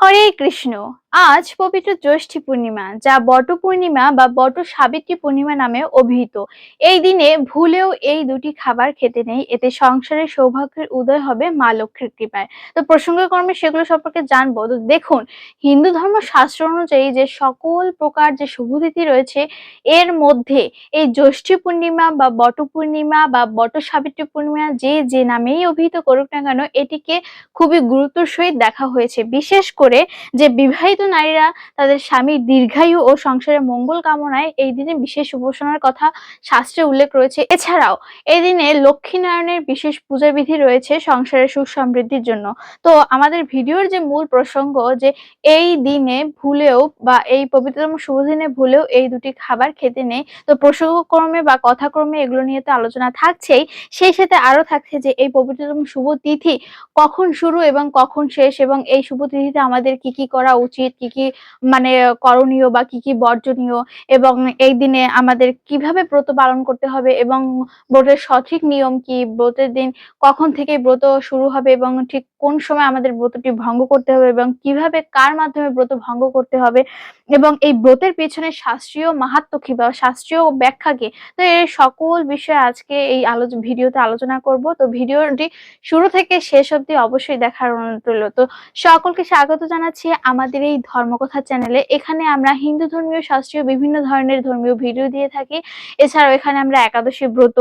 হরে কৃষ্ণ। আজ পবিত্র জ্যৈষ্ঠী পূর্ণিমা, যা বট পূর্ণিমা বা বট সাবিত্রী পূর্ণিমা নামে অভিহিত। এই দিনে ভুলেও এই দুটি খাবার খেতে নেই, এতে সংসারের সৌভাগ্যের উদয় হবে মা লক্ষ্মীর কৃপায়। তো প্রসঙ্গক্রমে সেগুলো সম্পর্কে জানব। তো দেখুন, হিন্দু ধর্ম শাস্ত্র অনুযায়ী যে সকল প্রকার যে শুভতিথি রয়েছে, এর মধ্যে এই জ্যৈষ্ঠী পূর্ণিমা বা বট পূর্ণিমা বা বট সাবিত্রী পূর্ণিমা যে যে নামেই অভিহিত করুক না কেন, এটিকে খুবই গুরুত্বর সহিত দেখা হয়েছে। বিশেষ করে যে বিবাহিত নারীরা তাদের স্বামীর দীর্ঘায়ু ও সংসারের মঙ্গল কামনায় এই দিনে বিশেষ উপাসনার কথা শাস্ত্রে উল্লেখ রয়েছে। এছাড়াও এই দিনে লক্ষ্মীনারায়ণের বিশেষ পূজা বিধি রয়েছে সংসারের সুখ সমৃদ্ধির জন্য। তো আমাদের ভিডিওর যে মূল প্রসঙ্গ যে এই দিনে ভুলেও বা এই পবিত্রতম শুভ দিনে ভুলেও এই দুটি খাবার খেতে নেই, তো প্রসঙ্গক্রমে বা কথাক্রমে এগুলো নিয়ে তো আলোচনা থাকছেই। সেই সাথে আরও থাকছে যে এই পবিত্রতম শুভ তিথি কখন শুরু এবং কখন শেষ এবং এই শুভ তিথিতে আমাদের কি কি করা উচিত কি কি মানে করণীয় বা কি কি বর্জনীয় এবং এই দিনে আমাদের কীভাবে ব্রত পালন করতে হবে এবং ব্রতের সঠিক নিয়ম কি? ব্রতের দিন কখন থেকে ব্রত শুরু হবে এবং ঠিক কোন সময় আমাদের ব্রতটি ভঙ্গ করতে হবে এবং কীভাবে কার মাধ্যমে ব্রত ভঙ্গ করতে হবে এবং এই ব্রতের পেছনে শাস্ত্রীয় মাহাত্ম কি বা শাস্ত্রীয় ব্যাখ্যা কি? তো এই সকল বিষয়ে আজকে এই আলোচ, ভিডিওতে আলোচনা করব। তো ভিডিওটি শুরু থেকে শেষ অবধি অবশ্যই দেখার অনুরোধ রইল। তো সকলকে স্বাগত জানাচ্ছি আমাদের এই ধর্মকথা চ্যানেলে। এখানে আমরা হিন্দু ধর্মীয়, শাস্ত্রীয়, বিভিন্ন ধরনের ধর্মীয় ভিডিও দিয়ে থাকি। এছাড়াও এখানে আমরা একাদশী ব্রত,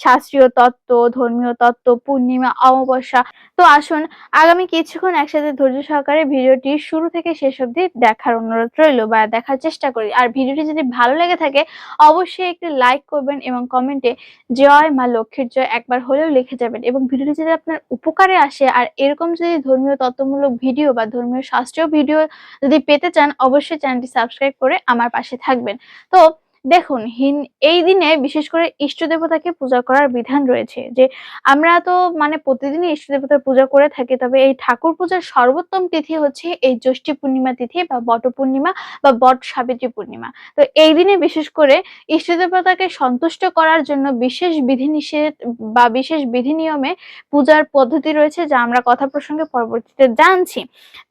শাস্ত্রীয় তত্ত্ব, ধর্মীয় তত্ত্ব, পূর্ণিমা, অমাবস্যা। তো আসুন আগামী কিছুক্ষণ একসাথে ধৈর্য সহকারে ভিডিওটি শুরু থেকে শেষ অবধি দেখার অনুরোধ রইল বা দেখার চেষ্টা করি। আর ভিডিওটি যদি ভালো লেগে থাকে, অবশ্যই একটি লাইক করবেন এবং কমেন্টে জয় মা লক্ষ্মীর জয় একবার হলেও লিখে যাবেন। এবং ভিডিওটি যদি আপনার উপকারে আসে, আর এরকম যদি ধর্মীয় তত্ত্বমূলক ভিডিও বা ধর্মীয় শাস্ত্রীয় ভিডিও যদি পেতে চান, অবশ্যই চ্যানেলটি সাবস্ক্রাইব করে আমার পাশে থাকবেন। তো দেখুন, হিন, এই দিনে বিশেষ করে ইষ্ট দেবতাকে পূজা করার বিধান রয়েছে যে, আমরা তো মানে প্রতিদিনই ইষ্ট দেবতার পূজা করে থাকি, তবে এই ঠাকুর পূজার সর্বোত্তম তিথি হচ্ছে এই জ্যৈষ্ঠী পূর্ণিমা তিথি বা বট পূর্ণিমা বা বট সাবিত্রী পূর্ণিমা। তো এই দিনে বিশেষ করে ইষ্ট দেবতাকে সন্তুষ্ট করার জন্য বিশেষ বিধিনিষেধ বা বিশেষ বিধি নিয়মে পূজার পদ্ধতি রয়েছে যা আমরা কথা প্রসঙ্গে পরবর্তীতে জানছি।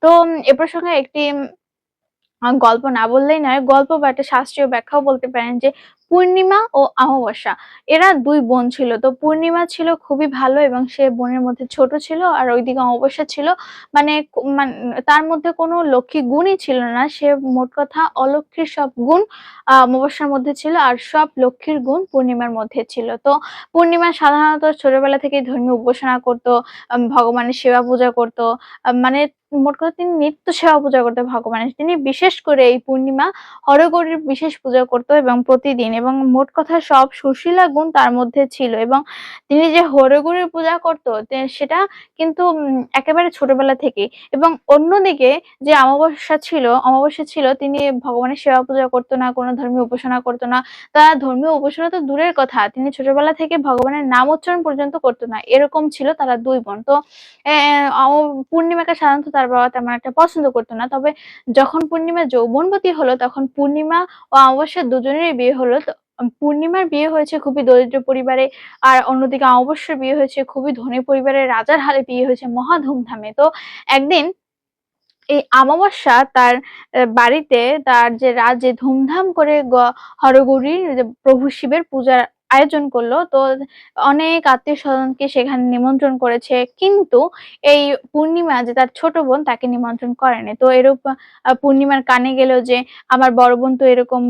তো এ প্রসঙ্গে একটি গল্প না বললেই নয় গল্প বা একটা শাস্ত্রীয় ব্যাখ্যাও বলতে পারেন যে পূর্ণিমা ও অমাবস্যা। এরা দুই বোন ছিল। তো পূর্ণিমা ছিল খুবই ভালো এবং সে বোনের মধ্যে ছোট ছিল আর ওইদিকে অমাবস্যা ছিল। মানে তার মধ্যে কোনো লক্ষ্মী গুণই ছিল না। সে মোট কথা অলক্ষ্মীর সব গুণ অমাবস্যার মধ্যে ছিল আর সব লক্ষ্মীর গুণ পূর্ণিমার মধ্যে ছিল। তো পূর্ণিমা সাধারণত ছোটবেলা থেকেই ধর্মীয় উপাসনা করতো ভগবানের সেবা পূজা করতো। মানে মোট কথা তিনি নিত্য সেবা পূজা করতো ভগবানের। তিনি বিশেষ করে এই পূর্ণিমা হরগৌরীর বিশেষ পূজা করতো এবং প্রতিদিন এবং মোট কথা সব সুশীলা গুণ তার মধ্যে ছিল এবং তিনি যে হরগৌরীর পূজা করতো সেটা কিন্তু একেবারে ছোটবেলা থেকে এবং অন্যদিকে যে অমাবস্যা ছিল অমাবস্যা ছিল, তিনি ভগবানের সেবা পূজা করতো না, কোনো ধর্মীয় উপাসনা করতো না। তার ধর্মীয় উপাসনা তো দূরের কথা, তিনি ছোটবেলা থেকে ভগবানের নাম উচ্চারণ পর্যন্ত করতো না। এরকম ছিল তারা দুই বোন। তো পূর্ণিমাকে সাধারণত তার বাবা তেমন একটা পছন্দ করতো না। তবে যখন পূর্ণিমা যৌবনবতী হলো, তখন পূর্ণিমা ও অমাবস্যা দুজনেরই বিয়ে হলো পূর্ণিমার বিয়ে হয়েছে, খুবই দরিদ্র পরিবারে, আর অন্যদিকে অমাবস্যার বিয়ে হয়েছে, খুবই ধনী পরিবারে, রাজার হালে বিয়ে হয়েছে, মহা ধুমধামে। তো একদিন এই অমাবস্যা তার বাড়িতে তার যে রাজে ধুমধাম করে হরগৌরীর প্রভু শিবের পূজার আয়োজন করল। তো অনেক আত্মীয় স্বজনকে সেখানে নিমন্ত্রণ করেছে। কিন্তু এই পূর্ণিমা যে তার ছোট বোন তাকে নিমন্ত্রণ করেনি। তো এরূপ পূর্ণিমার কানে গেল যে আমার বড় বোন তো এরকম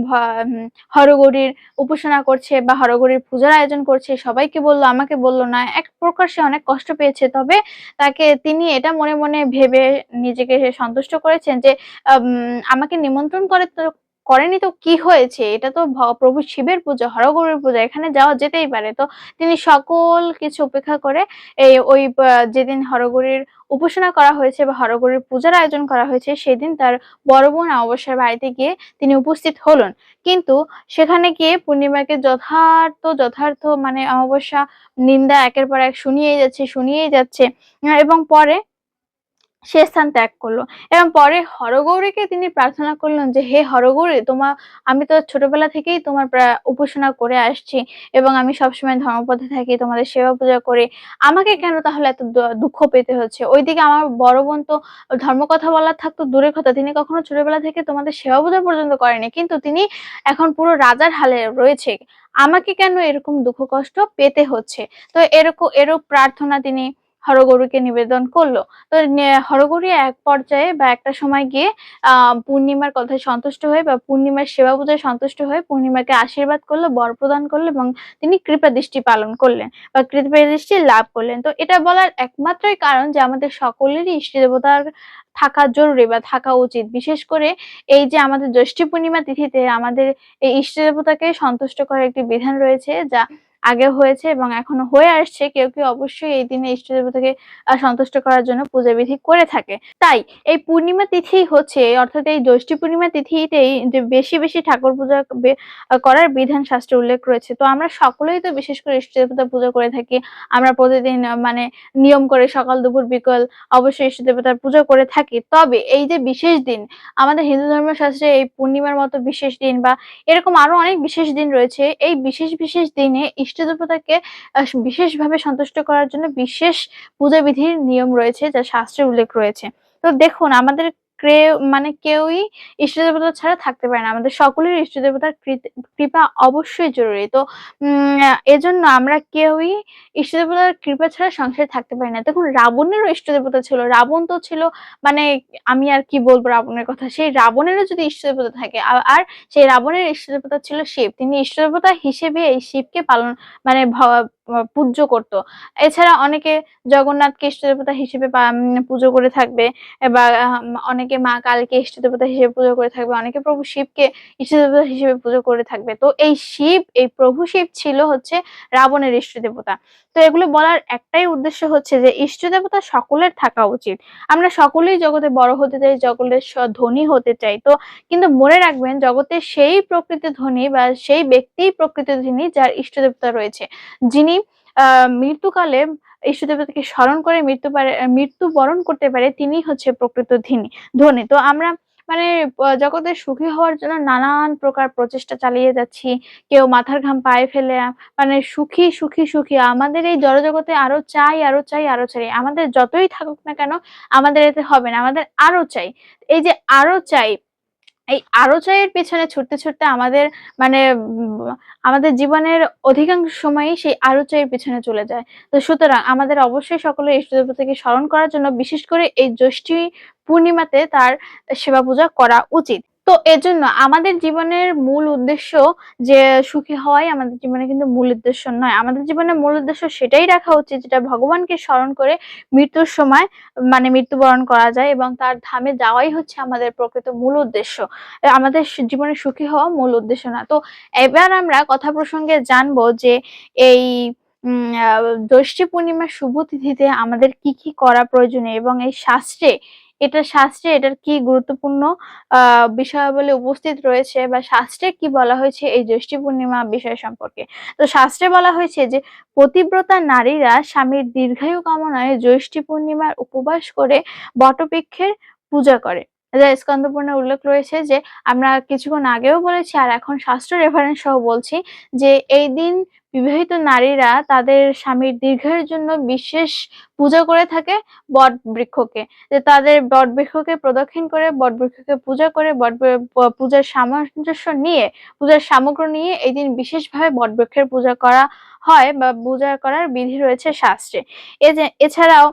হরগৌরীর উপাসনা করছে বা হরগৌরীর পূজার আয়োজন করছে। সবাইকে বলল, আমাকে বলল না। এক প্রকার সে অনেক কষ্ট পেয়েছে। তবে তাকে তিনি এটা মনে মনে ভেবে নিজেকে সন্তুষ্ট করেছেন যে আমাকে নিমন্ত্রণ করে করেনি তো কি হয়েছে? এটা তো প্রভু শিবের পূজা হরগৌরীর পূজা, এখানে যাওয়া যেতেই পারে। তো তিনি সকল কিছু উপেক্ষা করে এই ওই যেদিন হরগৌরীর উপাসনা করা হয়েছে বা হরগৌরীর পূজার আয়োজন করা হয়েছে, সেদিন তার বড় বোন অমাবস্যার বাড়িতে গিয়ে তিনি উপস্থিত হলেন। কিন্তু সেখানে গিয়ে পূর্ণিমাকে যথার্থ যথার্থ মানে অমাবস্যা, নিন্দা একের পর এক শুনিয়েই যাচ্ছে শুনিয়েই যাচ্ছে। এবং পরে সে স্থান ত্যাগ করল। এবং পরে হরগৌরীকে তিনি প্রার্থনা করলেন যে, হে হরগৌরী তোমার আমি তো ছোটবেলা থেকেই তোমার উপাসনা করে আসছি এবং আমি সবসময় ধর্মপথে থাকি, তোমাদের সেবা পূজা করে। আমাকে কেন তাহলে এত দুঃখ পেতে হচ্ছে? ওইদিকে আমার বড় বোন তো ধর্ম কথা বলার থাকতো দূরের কথা। তিনি কখনো ছোটবেলা থেকে তোমাদের সেবা পূজা পর্যন্ত করেনি। কিন্তু তিনি এখন পুরো রাজার হালে রয়েছে। আমাকে কেন এরকম দুঃখ কষ্ট পেতে হচ্ছে? তো এরকম, এরূপ প্রার্থনা তিনি হরগৌরীকে নিবেদন করল। তো হরগৌরী এক পর্যায়ে বা একটা সময় গিয়ে পূর্ণিমার কথায় সন্তুষ্ট হয়ে বা পূর্ণিমার সেবা পূজায় সন্তুষ্ট হয়ে পূর্ণিমাকে আশীর্বাদ করল, বর প্রদান করল এবং তিনি কৃপা দৃষ্টি পালন করলেন বা কৃপা দৃষ্টি লাভ করলেন। তো এটা বলার একমাত্রই কারণ যে আমাদের সকলেরই ইষ্ট দেবতার থাকা জরুরি বা থাকা উচিত। বিশেষ করে এই যে আমাদের জ্যৈষ্ঠ পূর্ণিমা তিথিতে আমাদের এই ইষ্ট দেবতাকে সন্তুষ্ট করার একটি বিধান রয়েছে যা আগে হয়েছে এবং এখনও হয়ে আসছে, কেউ কেউ অবশ্যই এই দিনে ইষ্ট দেবতাকে সন্তুষ্ট করার জন্য পূজা বিধি করে থাকে। তাই এই পূর্ণিমা তিথি হচ্ছে, অর্থাৎ এই জ্যৈষ্ঠ পূর্ণিমা তিথিতেই যে বেশি বেশি ঠাকুর পূজা করার বিধান শাস্ত্রে উল্লেখ রয়েছে। তো আমরা সকলেই তো বিশেষ করে ইষ্ট দেবতা পূজা করে থাকি। আমরা প্রতিদিন মানে নিয়ম করে সকাল, দুপুর, বিকাল অবশ্যই ইষ্ট দেবতার পূজা করে থাকি। তবে এই যে বিশেষ দিন, আমাদের হিন্দু ধর্ম শাস্ত্রে এই পূর্ণিমার মতো বিশেষ দিন বা এরকম আরও অনেক বিশেষ দিন রয়েছে। এই বিশেষ বিশেষ দিনে ইষ্ট দেবতাকে আহ, বিশেষভাবে সন্তুষ্ট করার জন্য বিশেষ পূজা বিধির নিয়ম রয়েছে যা শাস্ত্রে উল্লেখ রয়েছে। তো দেখুন আমাদের মানে কেউই ইষ্ট দেবতা ছাড়া থাকতে পারে না। আমাদের সকলের ইষ্ট দেবতার কৃপা অবশ্যই জরুরি। তো এজন্য আমরা কেউই ইষ্ট দেবতার কৃপা ছাড়া সংসারে থাকতে পারি না। দেখুন, রাবণেরও ইষ্ট দেবতা ছিল। রাবণ তো ছিল মানে আমি আর কি বলব রাবণের কথা? সেই রাবণেরও যদি ইষ্ট দেবতা থাকে আর সেই রাবণের ইষ্ট দেবতা ছিল শিব। তিনি ইষ্ট দেবতা হিসেবে এই শিবকে পালন মানে পূজ্য করত। এছাড়া অনেকে জগন্নাথকে ইষ্ট দেবতা হিসেবে পুজো করে থাকবে বা অনেকে মা কালকে ইষ্ট দেবতা হিসেবে পুজো করে থাকবে, অনেকে প্রভু শিবকে ইষ্ট দেবতা হিসেবে পুজো করে থাকবে। তো এই শিব, এই প্রভু শিব ছিল হচ্ছে রাবণের ইষ্ট দেবতা। তো এগুলো বলার একটাই উদ্দেশ্য হচ্ছে যে ইষ্ট দেবতা সকলের থাকা উচিত। আমরা সকলেই জগতে বড় হতে চাই, জগতের ধনী হতে চাই। তো কিন্তু মনে রাখবেন জগতে সেই প্রকৃতি ধনী বা সেই ব্যক্তিই প্রকৃতি ধনী যার ইষ্ট দেবতা রয়েছে। যিনি আহ মৃত্যুকালে ইষ্ট দেবতাকে স্মরণ করে মৃত্যু মৃত্যু বরণ করতে পারে তিনি হচ্ছে প্রকৃত ধনী ধনী। তো আমরা মানে জগতে সুখী হওয়ার জন্য নানান প্রকার প্রচেষ্টা চালিয়ে যাচ্ছি। কেউ মাথার ঘাম পায়ে ফেলে মানে সুখী সুখী সুখী। আমাদের এই জড়জগতে আরও চাই আরও চাই আরও চাই। আমাদের যতই থাকুক না কেন, আমাদের এতে হবে না। আমাদের আরও চাই। এই যে আরও চাই এই আরও চায়ের পেছনে ছুটতে ছুটতে আমাদের মানে আমাদের জীবনের অধিকাংশ সময়ই সেই আরও চায়ের পেছনে চলে যায়। তো সুতরাং আমাদের অবশ্যই সকলে ইষ্টদেবতাকে স্মরণ করার জন্য বিশেষ করে এই জ্যৈষ্ঠী পূর্ণিমাতে তার সেবা পূজা করা উচিত। তো এজন্য আমাদের জীবনের মূল উদ্দেশ্য যে সুখী হওয়াই আমাদের জীবনে কিন্তু মূল উদ্দেশ্য নয়। আমাদের জীবনের মূল উদ্দেশ্য সেটাই রাখা উচিত যেটা ভগবানকে স্মরণ করে মৃত্যুর সময় মানে মৃত্যুবরণ করা যায় এবং তার ধামে যাওয়াই হচ্ছে আমাদের প্রকৃত মূল উদ্দেশ্য। আমাদের জীবনে সুখী হওয়া মূল উদ্দেশ্য না। তো এবার আমরা কথা প্রসঙ্গে জানব যে এই জ্যৈষ্ঠ পূর্ণিমার শুভ তিথিতে আমাদের কি কি করা প্রয়োজনীয় এবং এই শাস্ত্রে এটা শাস্ত্রে এটার কি গুরুত্বপূর্ণ বিষয়াবলী উপস্থিত রয়েছে বা শাস্ত্রে কি বলা হয়েছে এই জ্যৈষ্ঠ পূর্ণিমা বিষয় সম্পর্কে? তো শাস্ত্রে বলা হয়েছে যে, পতিব্রতা নারীরা স্বামীর দীর্ঘায়ু কামনায় জ্যৈষ্ঠী পূর্ণিমার উপবাস করে বটবৃক্ষের পূজা করে। যা স্কন্দপুরাণে উল্লেখ রয়েছে যে, আমরা কিছুক্ষণ আগেও বলেছি আর এখন শাস্ত্র রেফারেন্স সহ বলছি যে, এই দিন বিবাহিত নারীরা তাদের স্বামীর দীর্ঘের জন্য বিশেষ পূজা করে থাকে বট বৃক্ষকে যে, তাদের বট বৃক্ষকে প্রদক্ষিণ করে বট বৃক্ষকে পূজা করে, বট পূজার সামঞ্জস্য নিয়ে, পূজার সামগ্র নিয়ে এই দিন বিশেষভাবে বট বৃক্ষের পূজা করা হয় বা পূজা করার বিধি রয়েছে শাস্ত্রে। এছাড়াও,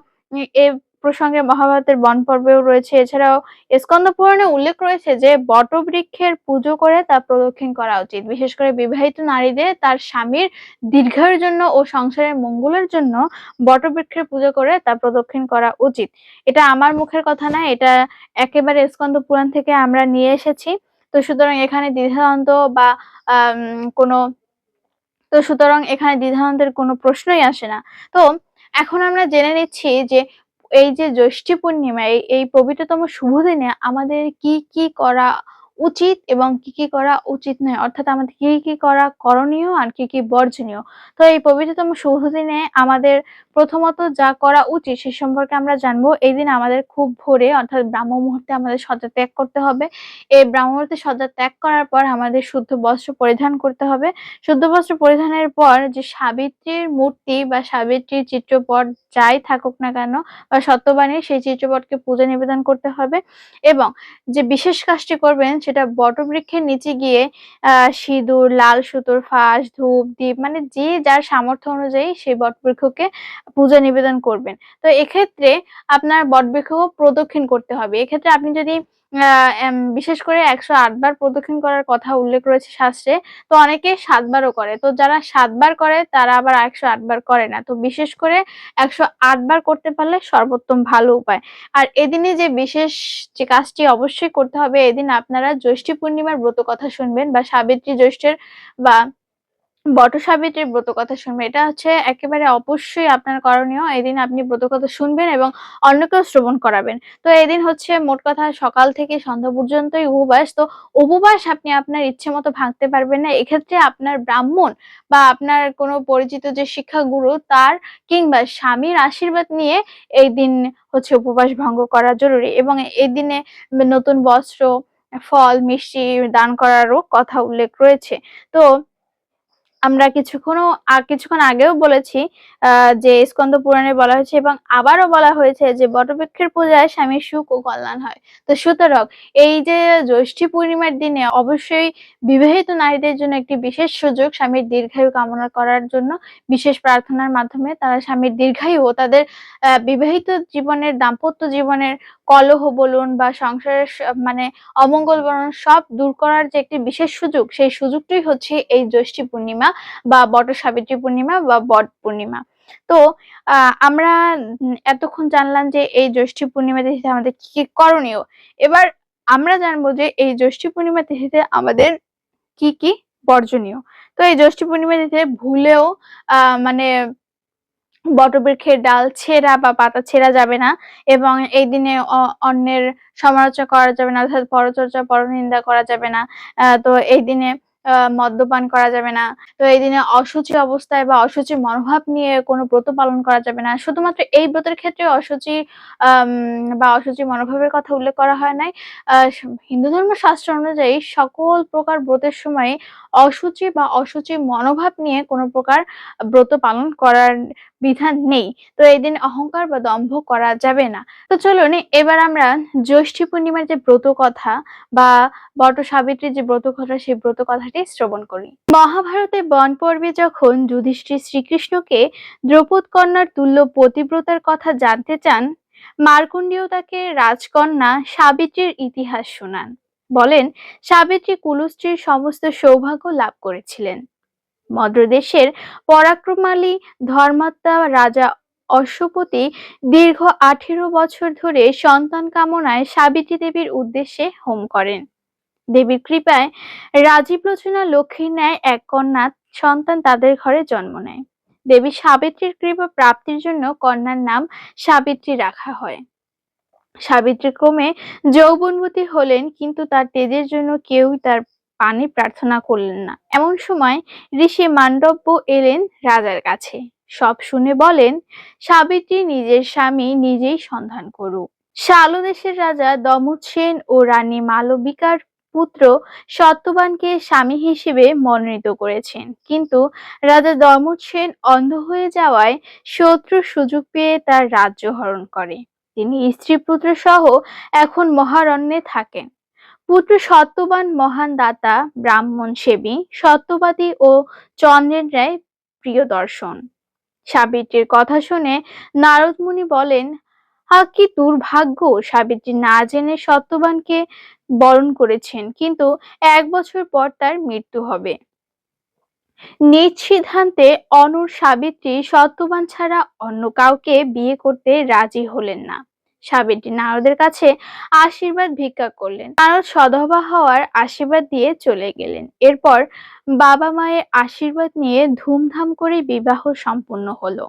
এ প্রসঙ্গে মহাভারতের বন পর্বেও রয়েছে। এছাড়াও স্কন্দ পুরাণে উল্লেখ রয়েছে যে, বটবৃক্ষের পুজো করে তা প্রদক্ষিণ করা উচিত। বিশেষ করে বিবাহিত নারীদের তার স্বামীর দীর্ঘায়ুর জন্য ও সংসারের মঙ্গলের জন্য বটবৃক্ষের পুজো করে তা প্রদক্ষিণ করা উচিত। এটা আমার মুখের কথা না এটা একেবারে স্কন্দ পুরাণ থেকে আমরা নিয়ে এসেছি। তো সুতরাং এখানে দ্বিধাদ্বন্দ্ব বা কোনো, তো সুতরাং এখানে দ্বিধাদ্বন্দ্বের কোনো প্রশ্নই আসে না। তো এখন আমরা জেনে নিচ্ছি যে এই যে জ্যৈষ্ঠ পূর্ণিমা এই এই পবিত্রতম শুভ দিনে আমাদের কি কি করা উচিত এবং কি কি করা উচিত নয়। অর্থাৎ আমাদের কি কি করা করণীয় আর কি কি বর্জনীয়। তো এই পবিত্রতম শুভ দিনে আমাদের প্রথমত যা করা উচিত সে সম্পর্কে আমরা জানব। এই দিন আমাদের খুব ভোরে, অর্থাৎ ব্রাহ্ম মুহূর্তে আমাদের সজ্জা ত্যাগ করতে হবে। এই ব্রাহ্ম মুহূর্তে সজ্জা ত্যাগ করার পর আমাদের শুদ্ধ বস্ত্র পরিধান করতে হবে। শুদ্ধ বস্ত্র পরিধানের পর যে সাবিত্রীর মূর্তি বা সাবিত্রীর চিত্রপট যাই থাকুক না কেন বা সত্যবাণী, সেই চিত্রপটকে পূজা নিবেদন করতে হবে। এবং যে বিশেষ কাজটি করবেন সেটা বটম বৃক্ষের নিচে গিয়ে সিঁদুর, লাল সুতোর ফাঁস, ধূপ দ্বীপ মানে যে যার সামর্থ্য অনুযায়ী সেই বটবৃক্ষকে পূজা নিবেদন করবেন। তো এক্ষেত্রে আপনার বটবৃক্ষ প্রদক্ষিণ করতে হবে। এক্ষেত্রে আপনি যদি বিশেষ করে একশো বার প্রদক্ষিণ করার কথা উল্লেখ রয়েছে শাস্ত্রে, তো অনেকে সাতবারও করে। তো যারা সাতবার করে, তারা আবার একশো আট বার করে না। তো বিশেষ করে একশো আট বার করতে পারলে সর্বোত্তম ভালো উপায়। আর এদিনে যে বিশেষ যে কাজটি অবশ্যই করতে হবে, এদিন আপনারা জ্যৈষ্ঠী পূর্ণিমার ব্রত কথা শুনবেন বা সাবিত্রী জ্যৈষ্ঠের বা বট সাবিত্রীর ব্রত কথা শুনবেন এটা হচ্ছে একেবারে অবশ্যই আপনার করণীয়। এদিন আপনি ব্রত কথা শুনবেন এবং অন্যকেও শ্রবণ করাবেন। তো এদিন হচ্ছে মোট কথা সকাল থেকে সন্ধ্যা পর্যন্তই উপবাস। তো উপবাস আপনি আপনার ইচ্ছে মতো ভাঙতে পারবেন না। এক্ষেত্রে আপনার ব্রাহ্মণ বা আপনার কোনো পরিচিত যে শিক্ষাগুরু, তার কিংবা স্বামীর আশীর্বাদ নিয়ে এই দিন হচ্ছে উপবাস ভঙ্গ করা জরুরি। এবং এই দিনে নতুন বস্ত্র, ফল, মিষ্টি দান করারও কথা উল্লেখ রয়েছে। তো আমরা কিছুক্ষণও কিছুক্ষণ আগেও বলেছি যে স্কন্দ পুরাণে বলা হয়েছে এবং আবারও বলা হয়েছে যে বটবৃক্ষের পূজায় স্বামীর সুখ ও কল্যাণ হয়। তো সুতরাং এই যে জ্যৈষ্ঠী পূর্ণিমার দিনে অবশ্যই বিবাহিত নারীদের জন্য একটি বিশেষ সুযোগ স্বামীর দীর্ঘায়ু কামনা করার জন্য বিশেষ প্রার্থনার মাধ্যমে তারা স্বামীর দীর্ঘায়ু ও তাদের বিবাহিত জীবনের দাম্পত্য জীবনের কলহ বলুন বা সংসারের মানে অমঙ্গল বলুন সব দূর করার যে একটি বিশেষ সুযোগ, সেই সুযোগটি হচ্ছে এই জ্যৈষ্ঠী পূর্ণিমা। বা বট সাবিত্রী পূর্ণিমা বা বট পূর্ণিমা। তো আমরা এতক্ষণ জানলাম যে এই জ্যৈষ্ঠী পূর্ণিমা তিথিতে আমাদের কি কি করণীয়। এবার আমরা জানব যে এই জ্যৈষ্ঠী পূর্ণিমা তিথিতে আমাদের কি কি বর্জনীয়। তো, এই জ্যৈষ্ঠী পূর্ণিমা তিথিতে ভুলেও মানে বটবৃক্ষের ডাল ছেঁড়া বা পাতা ছেঁড়া যাবে না এবং এই দিনে অন্যের সমালোচনা করা যাবে না, অর্থাৎ পরচর্চা, পরনিন্দা করা যাবে না। তো এই দিনে মদ্যপান করা যাবে না। তো এই দিনে অসুচি অবস্থায় বা অসুচি মনোভাব নিয়ে কোনো ব্রত পালন করা যাবে না। শুধুমাত্র এই ব্রতের ক্ষেত্রে অসুচি বা অসুচি মনোভাবের কথা উল্লেখ করা হয় নাই। হিন্দু ধর্ম শাস্ত্র অনুযায়ী সকল প্রকার ব্রতের সময় অসুচি বা অসুচি মনোভাব নিয়ে কোনো প্রকার ব্রত পালন করার বিধান নেই। তো এই দিন অহংকার বা দম্ভ করা যাবে না। তো চলুন, এবার আমরা জ্যৈষ্ঠী পূর্ণিমার যে ব্রত কথা বা বট সাবিত্রীর যে ব্রত কথা, সেই ব্রত কথাটি শ্রবণ করি। মহাভারতে বন পর্বে যখন যুধিষ্ঠির শ্রীকৃষ্ণকে দ্রৌপদ কন্যার তুল্য পতিব্রতার কথা জানতে চান, মার্কুণ্ডীয় তাকে রাজকন্যা সাবিত্রীর ইতিহাস শোনান। বলেন, সাবিত্রী কুলুস্ত্রীর সমস্ত সৌভাগ্য লাভ করেছিলেন। মদ্রদেশের পরাক্রমালী ধর্মাত্মা রাজা অশ্বপতি দীর্ঘ আঠেরো বছর ধরে সন্তান কামনায় সাবিত্রী দেবীর উদ্দেশ্যে হোম করেন। দেবীর কৃপায় রাজীব লোচনা লক্ষ্মীর ন্যায় এক কন্যা সন্তান তাদের ঘরে জন্ম নেয়। দেবী সাবিত্রীর কৃপা প্রাপ্তির জন্য কন্যার নাম সাবিত্রী রাখা হয়। সাবিত্রী ক্রমে যৌবনবতী হলেন, কিন্তু তার তেজের জন্য কেউই তার পানি প্রার্থনা করলেন না। এমন সময় ঋষি মান্ডব্য এলেন রাজার কাছে। সব শুনে বলেন, সাবিত্রী নিজের স্বামী নিজেই সন্ধান করুক। শালো দেশের রাজা দমুদ সেন ও রানী মালবিকার পুত্র সত্যবানকে স্বামী হিসেবে মনোনীত করেছেন। কিন্তু রাজা দমুদ সেন অন্ধ হয়ে যাওয়ায় শত্রু সুযোগ পেয়ে তার রাজ্য হরণ করে। তিনি স্ত্রী পুত্র সহ এখন মহারণ্যে থাকেন। পুত্র সত্যবান মহান দাতা, ব্রাহ্মণ সেবী, সত্যবাদী ও চন্দ্রের রায় প্রিয় দর্শন। সাবিত্রীর কথা শুনে নারদ মুনি বলেন হা কি দুর্ভাগ্য, সাবিত্রী না জেনে সত্যবানকে বরণ করেছেন, কিন্তু এক বছর পর তার মৃত্যু হবে। নিজ সিদ্ধান্তে অনুর সাবিত্রী সত্যবান ছাড়া অন্য কাউকে বিয়ে করতে রাজি হলেন না। সাবিত্রী নারদের কাছে আশীর্বাদ ভিক্ষা করলেন। নারদ সদবা হওয়ার আশীর্বাদ দিয়ে চলে গেলেন। এরপর বাবা মায়ের আশীর্বাদ নিয়ে ধুমধাম করে বিবাহ সম্পন্ন হলো।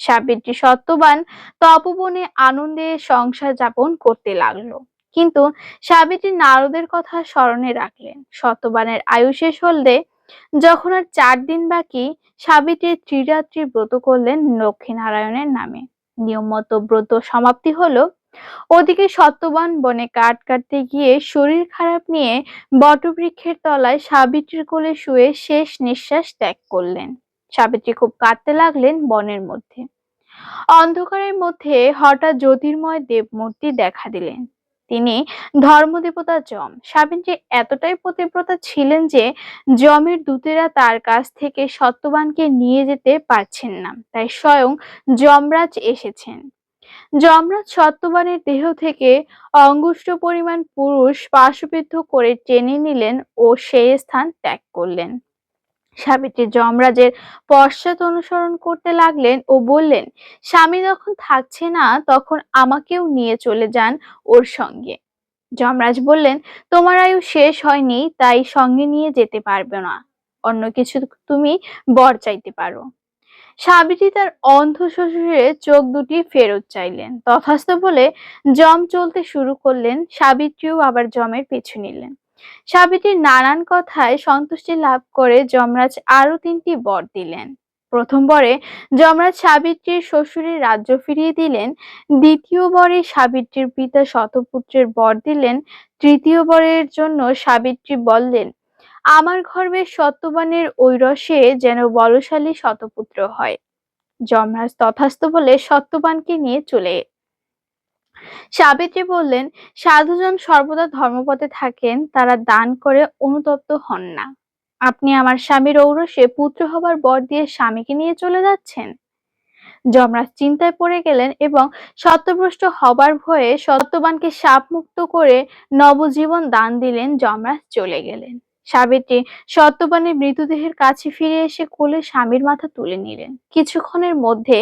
সাবিত্রী সত্যবান তপবনে আনন্দে সংসার যাপন করতে লাগল। কিন্তু সাবিত্রী নারদের কথা স্মরণে রাখলেন। সত্যবানের আয়ু শেষ হলে যখন আর চার দিন বাকি, সাবিত্রী ত্রিরাত্রি ব্রত করলেন লক্ষ্মীনারায়ণের নামে। নিয়ম মতো ব্রত সমাপ্তি হলো। ওদিকে সত্যবান বনে কাঠ কাটতে গিয়ে শরীর খারাপ নিয়ে বটবৃক্ষের তলায় সাবিত্রীর কোলে শুয়ে শেষ নিঃশ্বাস ত্যাগ করলেন। সাবিত্রী খুব কাঁদতে লাগলেন বনের মধ্যে। অন্ধকারের মধ্যে হঠাৎ জ্যোতির্ময় দেবমূর্তি দেখা দিলেন। তিনি ধর্মদেবতা যম। সাবিত্রী এতটাই পতিব্রতা ছিলেন যে যমের দূতেরা তার কাছ থেকে সত্যবানকে নিয়ে যেতে পারছেন না, তাই স্বয়ং যমরাজ এসেছেন। যমরাজ সত্যবানের দেহ থেকে অঙ্গুষ্ট পরিমাণ পুরুষ পাশবিদ্ধ করে টেনে নিলেন ও সেই স্থান ত্যাগ করলেন। সাবিত্রী যমরাজের পশ্চাৎ অনুসরণ করতে লাগলেন ও বললেন, স্বামী যখন থাকছে না, তখন আমাকেও নিয়ে চলে যান ওর সঙ্গে। যমরাজ বললেন, তোমার আয়ু শেষ হয়নি, তাই সঙ্গে নিয়ে যেতে পারবে না। অন্য কিছু তুমি বর চাইতে পারো। সাবিত্রী তার অন্ধ শ্বশুরের চোখ দুটি ফেরত চাইলেন। তথাস্থ বলে জম চলতে শুরু করলেন, সাবিত্রীও আবার জমের পিছু নিলেন। সাবিত্রীর নানান কথায় সন্তুষ্টি লাভ করে যমরাজ আরও তিনটি বর দিলেন। প্রথম বরে যমরাজ সাবিত্রীর শ্বশুরের রাজ্য ফিরিয়ে দিলেন। দ্বিতীয় বরে সাবিত্রীর পিতা শতপুত্রের বর দিলেন। তৃতীয় বরের জন্য সাবিত্রী বললেন, আমার গর্ভে সত্যবানের ঐরসে যেন বলশালী শতপুত্র হয়। যমরাজ তথাস্থ বলে সত্যবানকে নিয়ে চলে সাবিত্রী বললেন, সাধুজন সর্বদা ধর্মপথে থাকেন, তারা দান করে অনুতপ্ত হন না। আপনি আমার স্বামীর ঔরসে পুত্র হবার বর দিয়ে স্বামীকে নিয়ে চলে যাচ্ছেন? যমরাজ চিন্তায় পড়ে গেলেন এবং সত্যভ্রষ্ট হবার ভয়ে সত্যবানকে সাপ মুক্ত করে নবজীবন দান দিলেন যমরাজ চলে গেলেন। সাবিত্রী সত্যবানের মৃতদেহের কাছে ফিরে এসে কোলে স্বামীর মাথা তুলে নিলেন। কিছুক্ষণের মধ্যে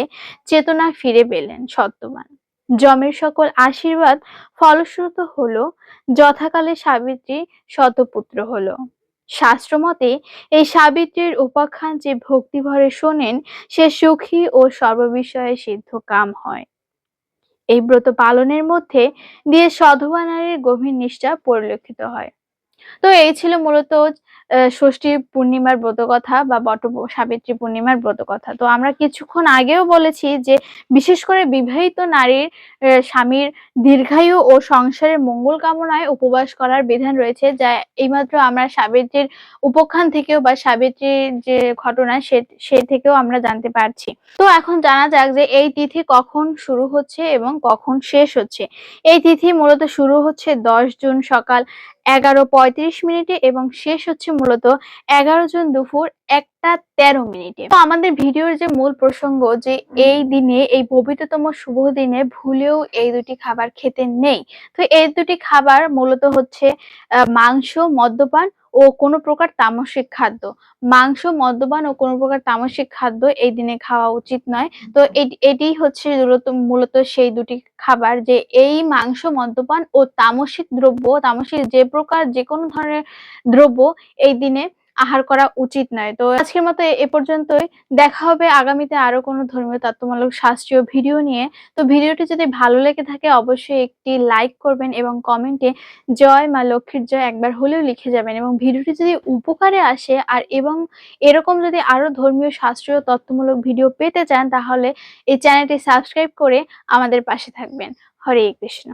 চেতনা ফিরে পেলেন সত্যবান। যমের সকল আশীর্বাদ ফলশ্রুত হলো, যথাকালে সাবিত্রী শতপুত্র হল। শাস্ত্রমতে, এই সাবিত্রীর উপাখ্যান যে ভক্তিভরে শোনেন, সে সুখী ও সর্ববিষয়ে সিদ্ধ কাম হয়। এই ব্রত পালনের মধ্যে দিয়ে সধবা নারীর গভীর নিষ্ঠা পরিলক্ষিত হয়। তো এই ছিল মূলত ষষ্ঠী পূর্ণিমার ব্রত কথা বা বট, সাবিত্রী পূর্ণিমার ব্রত কথা তো আমরা কিছুক্ষণ আগেও বলেছি যে, বিশেষ করে বিবাহিত নারীর স্বামীর দীর্ঘায়ু ও সংসারের মঙ্গল কামনায় উপবাস করার বিধান রয়েছে, যা এইমাত্র আমরা সাবিত্রীর উপখ্যান থেকেও বা সাবিত্রীর যে ঘটনা সে সে থেকেও আমরা জানতে পারছি। তো এখন জানা যাক যে, এই তিথি কখন শুরু হচ্ছে এবং কখন শেষ হচ্ছে। এই তিথি মূলত শুরু হচ্ছে দশ জুন সকাল এগারো পঁয়ত্রিশ মিনিটে এবং শেষ হচ্ছে মূলত এগারো জুন দুপুর তেরো মিনিটে। তো আমাদের ভিডিওর যে মূল প্রসঙ্গ যে এই দিনে এই পবিত্রতম শুভ দিনে ভুলেও এই দুটি খাবার খেতে নেই। তো এই দুটি খাবার মূলত হচ্ছে মাংস মদ্যপান ও কোনো প্রকার তামসিক খাদ্য। মাংস মদ্যপান ও কোনো প্রকার তামসিক খাদ্য এই দিনে খাওয়া উচিত নয়। তো এটি হচ্ছে মূলত মূলত সেই দুটি খাবার যে এই মাংস মদ্যপান ও তামসিক দ্রব্য তামসিক যে প্রকার যে কোনো ধরনের দ্রব্য এই দিনে আহার করা উচিত নয়। তো আজকের মতো এ পর্যন্তই। দেখা হবে আগামীতে আরও কোনো ধর্মীয় তত্ত্বমূলক শাস্ত্রীয় ভিডিও নিয়ে। তো ভিডিওটি যদি ভালো লেগে থাকে, অবশ্যই একটি লাইক করবেন এবং কমেন্টে জয় মা লক্ষ্মীর জয় একবার হলেও লিখে যাবেন এবং ভিডিওটি যদি উপকারে আসে আর এবং এরকম যদি আরও ধর্মীয় শাস্ত্রীয় তত্ত্বমূলক ভিডিও পেতে চান, তাহলে এই চ্যানেলটি সাবস্ক্রাইব করে আমাদের পাশে থাকবেন। হরে কৃষ্ণ।